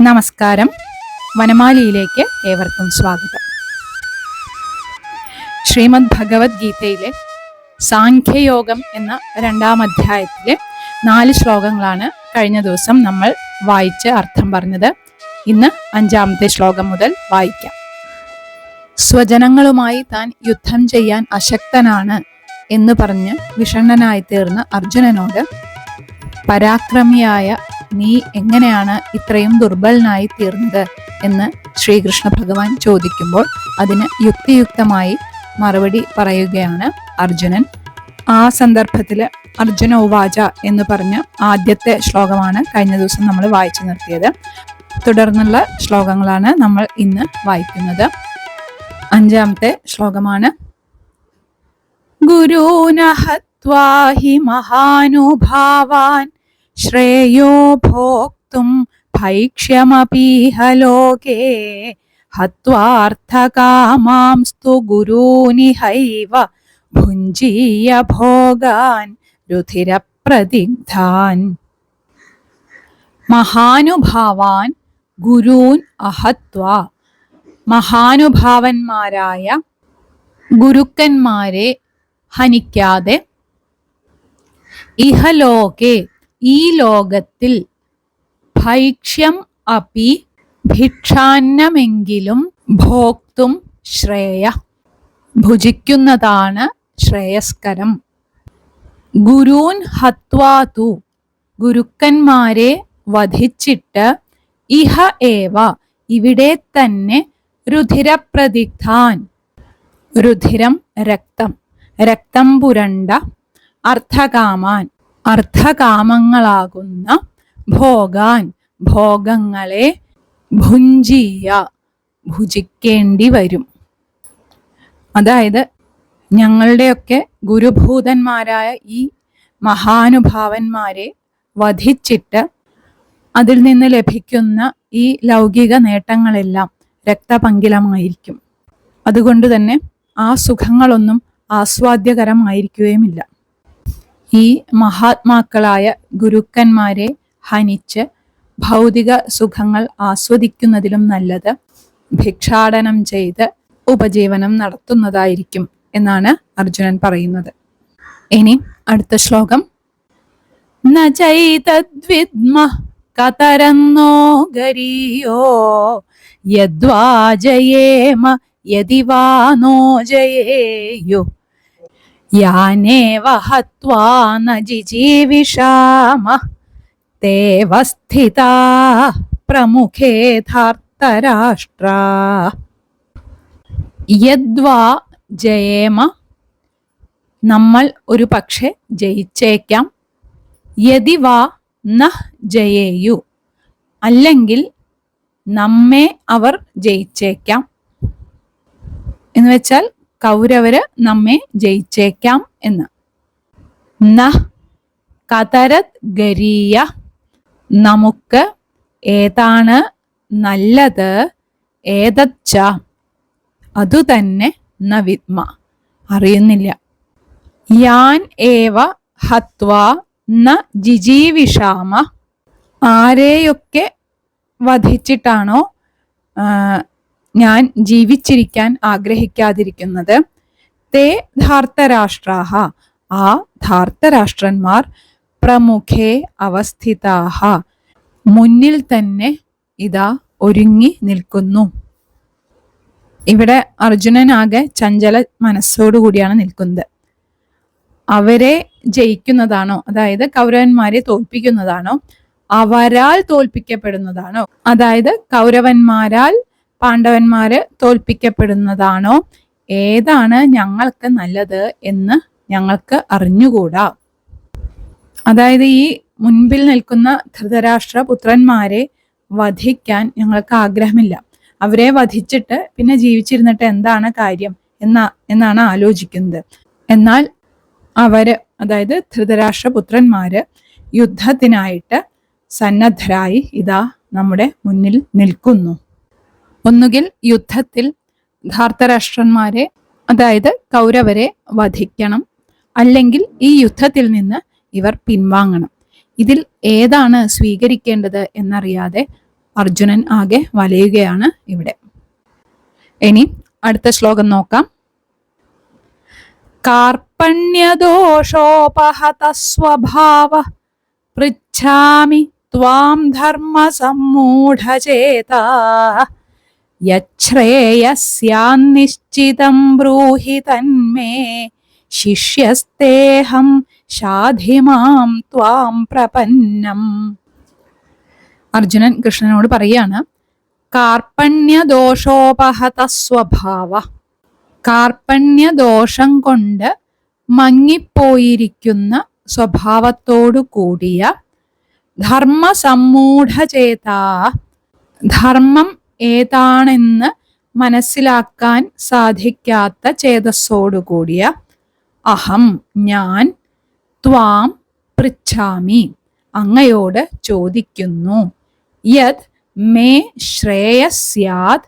നമസ്കാരം. വനമാലിയിലേക്ക് ഏവർക്കും സ്വാഗതം. ശ്രീമദ് ഭഗവത്ഗീതയിലെ സാഖ്യയോഗം എന്ന രണ്ടാം അധ്യായത്തിലെ നാല് ശ്ലോകങ്ങളാണ് കഴിഞ്ഞ ദിവസം നമ്മൾ വായിച്ച് അർത്ഥം പറഞ്ഞത്. ഇന്ന് അഞ്ചാമത്തെ ശ്ലോകം മുതൽ വായിക്കാം. സ്വജനങ്ങളുമായി താൻ യുദ്ധം ചെയ്യാൻ അശക്തനാണ് എന്ന് പറഞ്ഞ് വിഷണ്ണനായി തീർന്ന അർജുനനോട് പരാക്രമിയായ നീ എങ്ങനെയാണ് ഇത്രയും ദുർബലനായി തീർന്നത് എന്ന് ശ്രീകൃഷ്ണ ഭഗവാൻ ചോദിക്കുമ്പോൾ അതിന് യുക്തിയുക്തമായി മറുപടി പറയുകയാണ് അർജുനൻ. ആ സന്ദർഭത്തിൽ അർജുന ഉവാച എന്ന് പറഞ്ഞ ആദ്യത്തെ ശ്ലോകമാണ് കഴിഞ്ഞ ദിവസം നമ്മൾ വായിച്ചു നിർത്തിയത്. തുടർന്നുള്ള ശ്ലോകങ്ങളാണ് നമ്മൾ ഇന്ന് വായിക്കുന്നത്. അഞ്ചാമത്തെ ശ്ലോകമാണ്. ഗുരുനഹത്വാഹി മഹാനുഭാവാൻ ശ്രേയോ ഭോക്തും ഭൈക്ഷ്യമപീഹ ലോകേ ഹത്വാർത്ഥകാമാംസ്തു ഗുരൂനിഹൈവ ഭുഞ്ജീയ ഭോഗാൻ രുധിരപ്രതിഗ്ധാൻ മഹാനുഭാവാൻ ഗുരൂൻ അഹത്വ മഹാനുഭാവന്മാരായ ഗുരുക്കന്മാരെ ഹനിക്കാതെ ഇഹലോകെ ഈ ലോകത്തിൽ ഭൈക്ഷ്യം അപി ഭിക്ഷാന്നമെങ്കിലും ഭോക്തും ശ്രേയ. ഭുജിക്കുന്നതാണ് ശ്രേയസ്കരം. ഗുരൂൻ ഹത്വാതു ഗുരുക്കന്മാരെ വധിച്ചിട്ട് ഇഹ ഏവ ഇവിടെ തന്നെ രുധിരപ്രതിഗ്ധാൻ രുധിരം രക്തം. രക്തം പുരണ്ട അർത്ഥകാമാൻ. അർത്ഥകാമങ്ങളാകുന്ന ഭോഗാൻ ഭോഗങ്ങളെ ഭുഞ്ചീയ ഭുജിക്കേണ്ടി വരും. അതായത് ഞങ്ങളുടെയൊക്കെ ഗുരുഭൂതന്മാരായ ഈ മഹാനുഭാവന്മാരെ വധിച്ചിട്ട് അതിൽ നിന്ന് ലഭിക്കുന്ന ഈ ലൗകിക നേട്ടങ്ങളെല്ലാം രക്തപങ്കിലമായിരിക്കും. അതുകൊണ്ട് തന്നെ ആ സുഖങ്ങളൊന്നും ആസ്വാദ്യകരമായിരിക്കുകയുമില്ല. ഈ മഹാത്മാക്കളായ ഗുരുക്കന്മാരെ ഹനിച്ച് ഭൗതിക സുഖങ്ങൾ ആസ്വദിക്കുന്നതിലും നല്ലത് ഭിക്ഷാടനം ചെയ്ത് ഉപജീവനം നടത്തുന്നതായിരിക്കും എന്നാണ് അർജുനൻ പറയുന്നത്. ഇനി അടുത്ത ശ്ലോകം. ന ചൈതദ്വിദ്മ കതരന്നോ ഗരിയോ യദ്വാ ജയേമ നോ ജയേയു. യാനേവ ഹത്വാ നജിജീവിഷാമ ജിജീവിഷാമ തേവ സ്ഥിതാ യദ്വാ ജയേമ നമ്മൾ ഒരു പക്ഷെ ജയിച്ചേക്കാം. യതി വാ ന ജയേയു അല്ലെങ്കിൽ നമ്മെ അവർ ജയിച്ചേക്കാം. എന്ന് വെച്ചാൽ കൗരവര് നമ്മെ ജയിച്ചേക്കാം എന്ന്. ന കതരത് ഗരീയ നമുക്ക് ഏതാണ് നല്ലത്? ഏതച്ച അതുതന്നെ ന വിദ്മ. അറിയുന്നില്ല. യാൻ ഏവ ഹത്വ ന ജിജീവിഷാമ. ആരെയൊക്കെ വധിച്ചിട്ടാണോ ഞാൻ ജീവിച്ചിരിക്കാൻ ആഗ്രഹിക്കാതിരിക്കുന്നത്. തേ ധാർത്തരാഷ്ട്രാഹ. ആ ധാർത്തരാഷ്ട്രന്മാർ പ്രമുഖേ അവസ്ഥിതാഹ. മുന്നിൽ തന്നെ ഇതാ ഒരുങ്ങി നിൽക്കുന്നു. ഇവിടെ അർജുനനാകെ ചഞ്ചല മനസ്സോടുകൂടിയാണ് നിൽക്കുന്നത്. അവരെ ജയിക്കുന്നതാണോ അതായത് കൗരവന്മാരെ തോൽപ്പിക്കുന്നതാണോ അവരാൽ തോൽപ്പിക്കപ്പെടുന്നതാണോ അതായത് കൗരവന്മാരാൽ പാണ്ഡവന്മാര് തോൽപ്പിക്കപ്പെടുന്നതാണോ? ഏതാണ് ഞങ്ങൾക്ക് നല്ലത് എന്ന് ഞങ്ങൾക്ക് അറിഞ്ഞുകൂടാ. അതായത് ഈ മുൻപിൽ നിൽക്കുന്ന ധൃതരാഷ്ട്ര പുത്രന്മാരെ വധിക്കാൻ ഞങ്ങൾക്ക് ആഗ്രഹമില്ല. അവരെ വധിച്ചിട്ട് പിന്നെ ജീവിച്ചിരുന്നിട്ട് എന്താണ് കാര്യം എന്ന എന്നാണ് ആലോചിക്കുന്നത്. എന്നാൽ അവർ അതായത് ധൃതരാഷ്ട്ര പുത്രന്മാര് യുദ്ധത്തിനായിട്ട് സന്നദ്ധരായി ഇതാ നമ്മുടെ മുന്നിൽ നിൽക്കുന്നു. ഒന്നുകിൽ യുദ്ധത്തിൽ ധാർത്തരാഷ്ട്രന്മാരെ അതായത് കൗരവരെ വധിക്കണം. അല്ലെങ്കിൽ ഈ യുദ്ധത്തിൽ നിന്ന് ഇവർ പിൻവാങ്ങണം. ഇതിൽ ഏതാണ് സ്വീകരിക്കേണ്ടത് എന്നറിയാതെ അർജുനൻ ആകെ വലയുകയാണ് ഇവിടെ. ഇനി അടുത്ത ശ്ലോകം നോക്കാം. കാർപ്പണ്യദോഷോപഹത സ്വഭാവ പൃച്ഛാമി ത്വാം ധർമ്മ സമ്മൂഢചേതാ യശ്രേയസ്യാന്നിശ്ചിതം ബ്രൂഹി തന്മേ. ശിഷ്യസ്തേഹം ശാധിമാം ത്വാം പ്രപന്നം. അർജുനൻ കൃഷ്ണനോട് പറയാണ് കാർപ്പണ്യദോഷോപഹത സ്വഭാവ കാർപ്പണ്യദോഷം കൊണ്ട് മങ്ങിപ്പോയിരിക്കുന്ന സ്വഭാവത്തോടു കൂടിയ ധർമ്മസമ്മൂഢചേതാ ധർമ്മം ഏതാണെന്ന് മനസ്സിലാക്കാൻ സാധിക്കാത്ത ചേതസ്സോടുകൂടിയ അഹം ഞാൻ ത്വാം പൃച്ഛാമി അങ്ങയോട് ചോദിക്കുന്നു. യത് മേ ശ്രേയസ്യാത്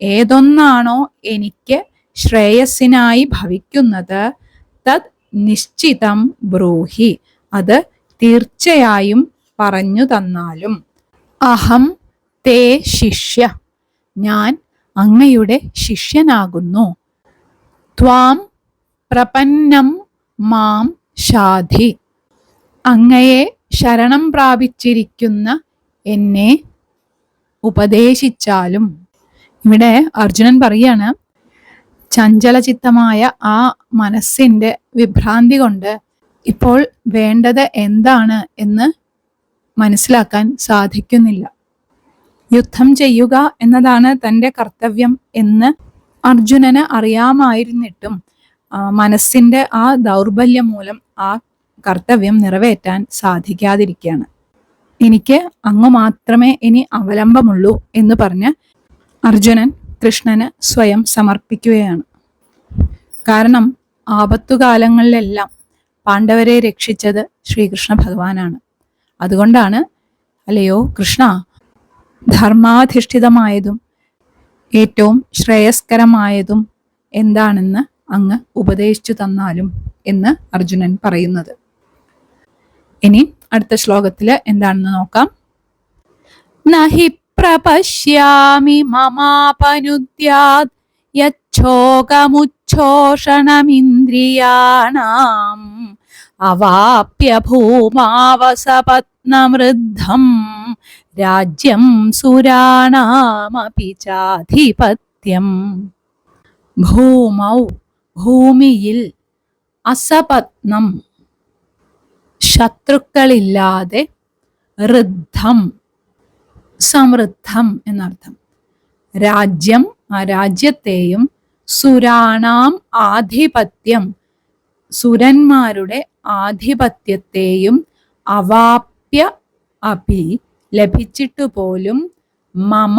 ഏതൊന്നാണോ എനിക്ക് ശ്രേയസ്സിനായി ഭവിക്കുന്നത്. തത് നിശ്ചിതം ബ്രൂഹി. അത് തീർച്ചയായും പറഞ്ഞു തന്നാലും. അഹം തേ ശിഷ്യ. ഞാൻ അങ്ങയുടെ ശിഷ്യനാകുന്നു. ത്വാം പ്രപന്നം മാം ഷാധി അങ്ങയെ ശരണം പ്രാപിച്ചിരിക്കുന്ന എന്നെ ഉപദേശിച്ചാലും. ഇവിടെ അർജുനൻ പറയാണ് ചഞ്ചലചിത്തമായ ആ മനസ്സിന്റെ വിഭ്രാന്തി കൊണ്ട് ഇപ്പോൾ വേണ്ടത് എന്താണ് എന്ന് മനസ്സിലാക്കാൻ സാധിക്കുന്നില്ല. യുദ്ധം ചെയ്യുക എന്നതാണ് തന്റെ കർത്തവ്യം എന്ന് അർജുനന് അറിയാമായിരുന്നിട്ടും മനസ്സിന്റെ ആ ദൗർബല്യം മൂലം ആ കർത്തവ്യം നിറവേറ്റാൻ സാധിക്കാതിരിക്കുകയാണ്. എനിക്ക് അങ്ങ് മാത്രമേ ഇനി അവലംബമുള്ളൂ എന്ന് പറഞ്ഞ് അർജുനൻ കൃഷ്ണന് സ്വയം സമർപ്പിക്കുകയാണ്. കാരണം ആപത്തുകാലങ്ങളിലെല്ലാം പാണ്ഡവരെ രക്ഷിച്ചത് ശ്രീകൃഷ്ണ ഭഗവാനാണ്. അതുകൊണ്ടാണ് അല്ലയോ കൃഷ്ണ ധർമാധിഷ്ഠിതമായതും ഏറ്റവും ശ്രേയസ്കരമായതും എന്താണെന്ന് അങ്ങ് ഉപദേശിച്ചു തന്നാലും എന്ന് അർജുനൻ പറയുന്നത്. ഇനി അടുത്ത ശ്ലോകത്തിൽ എന്താണെന്ന് നോക്കാം. നഹി പ്രപശ്യാമി മമാപനുദ്യാത് യച്ഛോകമുച്ഛോഷണമിന്ദ്രിയാണാം അവാപ്യ ഭൂമാവസപത്നമൃദ്ധം രാജ്യം സുരാണാമപി ചാധിപത്യം. ഭൂമൗ ഭൂമിയിൽ അസപത്നം. ശത്രുക്കളില്ലാതെ ഋദ്ധം. സമൃദ്ധം എന്നർത്ഥം. രാജ്യം ആ രാജ്യത്തെയും സുരാണാം ആധിപത്യം. സുരന്മാരുടെ ആധിപത്യത്തെയും അവാപ്യ അപി ലഭിച്ചിട്ടു പോലും മമ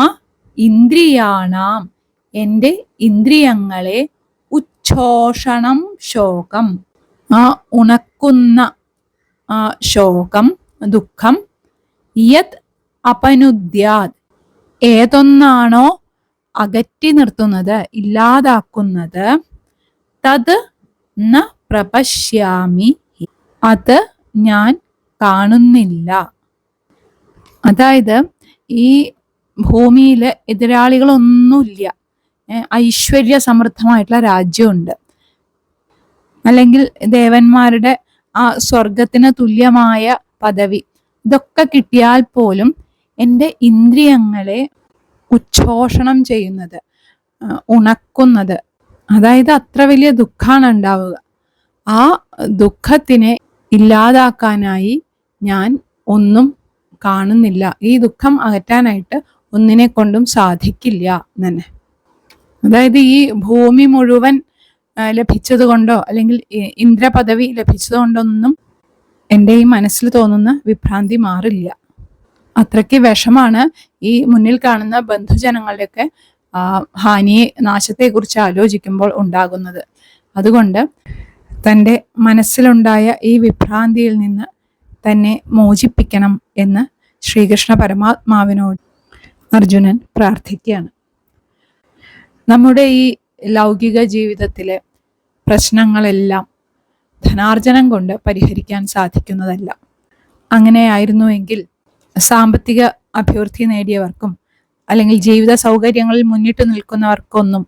ഇന്ദ്രിയാണാം. എന്റെ ഇന്ദ്രിയങ്ങളെ ഉച്ഛോഷണം ശോകം. ആ ഉണക്കുന്ന ആ ശോകം ദുഃഖം യത് അപനുദ്യാത്. ഏതൊന്നാണോ അകറ്റി നിർത്തുന്നത് ഇല്ലാതാക്കുന്നത് തത് ന പ്രപശ്യാമി. അത് ഞാൻ കാണുന്നില്ല. അതായത് ഈ ഭൂമിയിൽ എതിരാളികളൊന്നുമില്ല. ഐശ്വര്യ സമൃദ്ധമായിട്ടുള്ള രാജ്യമുണ്ട്. അല്ലെങ്കിൽ ദേവന്മാരുടെ ആ സ്വർഗത്തിന് തുല്യമായ പദവി. ഇതൊക്കെ കിട്ടിയാൽ പോലും എന്റെ ഇന്ദ്രിയങ്ങളെ ഉച്ഛോഷണം ചെയ്യുന്നത് ഉണക്കുന്നത്. അതായത് അത്ര വലിയ ദുഃഖമാണ് ഉണ്ടാവുക. ആ ദുഃഖത്തിനെ ഇല്ലാതാക്കാനായി ഞാൻ ഒന്നും കാണുന്നില്ല. ഈ ദുഃഖം അകറ്റാനായിട്ട് ഒന്നിനെ കൊണ്ടും സാധിക്കില്ല തന്നെ. അതായത് ഈ ഭൂമി മുഴുവൻ ലഭിച്ചത് കൊണ്ടോ അല്ലെങ്കിൽ ഇന്ദ്രപദവി ലഭിച്ചതുകൊണ്ടൊന്നും എന്റെ ഈ മനസ്സിൽ തോന്നുന്ന വിഭ്രാന്തി മാറില്ല. അത്രയ്ക്ക് വിഷമാണ് ഈ മുന്നിൽ കാണുന്ന ബന്ധുജനങ്ങളുടെയൊക്കെ ഹാനിയെ നാശത്തെക്കുറിച്ച് ആലോചിക്കുമ്പോൾ ഉണ്ടാകുന്നത്. അതുകൊണ്ട് തന്റെ മനസ്സിലുണ്ടായ ഈ വിഭ്രാന്തിയിൽ നിന്ന് തന്നെ മോചിപ്പിക്കണം എന്ന് ശ്രീകൃഷ്ണ പരമാത്മാവിനോട് അർജുനൻ പ്രാർത്ഥിക്കുകയാണ്. നമ്മുടെ ഈ ലൗകിക ജീവിതത്തിലെ പ്രശ്നങ്ങളെല്ലാം ധനാർജനം കൊണ്ട് പരിഹരിക്കാൻ സാധിക്കുന്നതല്ല. അങ്ങനെയായിരുന്നുവെങ്കിൽ സാമ്പത്തിക അഭിവൃദ്ധി നേടിയവർക്കും അല്ലെങ്കിൽ ജീവിത സൗകര്യങ്ങളിൽ മുന്നിട്ട് നിൽക്കുന്നവർക്കൊന്നും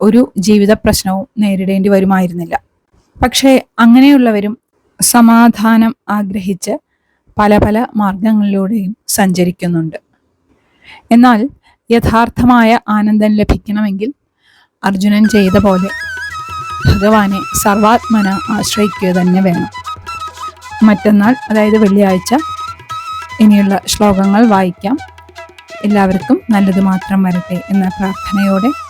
ഒരു ജീവിത പ്രശ്നവും നേരിടേണ്ടി വരുമായിരുന്നില്ല. പക്ഷേ അങ്ങനെയുള്ളവരും സമാധാനം ആഗ്രഹിച്ച് പല പല മാർഗങ്ങളിലൂടെയും സഞ്ചരിക്കുന്നുണ്ട്. എന്നാൽ യഥാർത്ഥമായ ആനന്ദം ലഭിക്കണമെങ്കിൽ അർജുനൻ ചെയ്ത പോലെ ഭഗവാനെ സർവാത്മന ആശ്രയിക്കുക തന്നെ വേണം. മറ്റന്നാൾ അതായത് വെള്ളിയാഴ്ച ഇനിയുള്ള ശ്ലോകങ്ങൾ വായിക്കാം. എല്ലാവർക്കും നല്ലത് മാത്രം വരട്ടെ എന്ന പ്രാർത്ഥനയോടെ